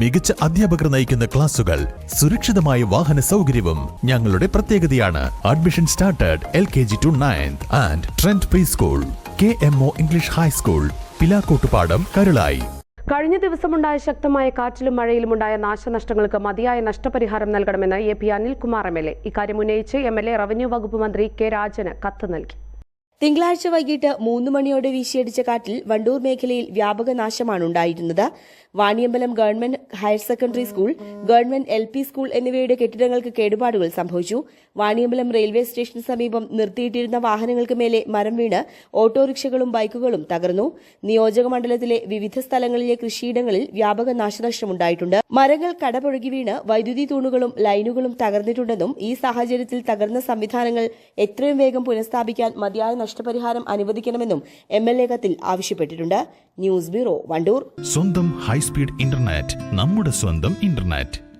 മികച്ച അധ്യാപകർ നയിക്കുന്ന ക്ലാസുകൾ സുരക്ഷിതമായ വാഹന സൗകര്യവും ഞങ്ങളുടെ പ്രത്യേകതയാണ്. Admission started L K G to ninth and trend pre school K M O English high school Pilakkottupadam Karulai കഴിഞ്ഞ ദിവസമുണ്ടായ ശക്തമായ കാറ്റിലും മഴയിലും ഉണ്ടായ നാശനഷ്ടങ്ങൾക്ക് മതിയായ നഷ്ടപരിഹാരം നൽകണമെന്ന് A P Anilkumar M L A ഇക്കാര്യം ഉന്നയിച്ച് എം എൽ എ റവന്യൂ വകുപ്പ് മന്ത്രി കെ രാജന് കത്ത് നൽകി. തിങ്കളാഴ്ച വൈകിട്ട് മൂന്ന് മണിയോടെ വീശിയടിച്ച കാറ്റിൽ വണ്ടൂർ മേഖലയിൽ വ്യാപക നാശമാണ് ഉണ്ടായിരുന്നത്. Vaniyambalam government higher secondary school government L school എന്നിവയുടെ കെട്ടിടങ്ങൾക്ക് കേടുപാടുകൾ സംഭവിച്ചു. വാണിയമ്പലം റെയിൽവേ സ്റ്റേഷന് സമീപം നിർത്തിയിട്ടിരുന്ന വാഹനങ്ങൾക്ക് മേലെ മരം വീണ് ഓട്ടോറിക്ഷകളും ബൈക്കുകളും തകർന്നു. നിയോജക മണ്ഡലത്തിലെ വിവിധ സ്ഥലങ്ങളിലെ കൃഷിയിടങ്ങളിൽ വ്യാപക നാശനഷ്ടമുണ്ടായിട്ടുണ്ട് മരങ്ങൾ കടപുഴകി വീണ് വൈദ്യുതി തൂണുകളും ലൈനുകളും തകർന്നിട്ടുണ്ടെന്നും ഈ സാഹചര്യത്തിൽ തകർന്ന സംവിധാനങ്ങൾ എത്രയും വേഗം പുനഃസ്ഥാപിക്കാൻ മതിയായ നഷ്ടപരിഹാരം അനുവദിക്കണമെന്നും എം എൽ എ കത്തിൽ ആവശ്യപ്പെട്ടിട്ടുണ്ട്. News bureau Wandoor. സ്വന്തം ഹൈസ്പീഡ് ഇന്റർനെറ്റ് നമ്മുടെ സ്വന്തം ഇന്റർനെറ്റ്.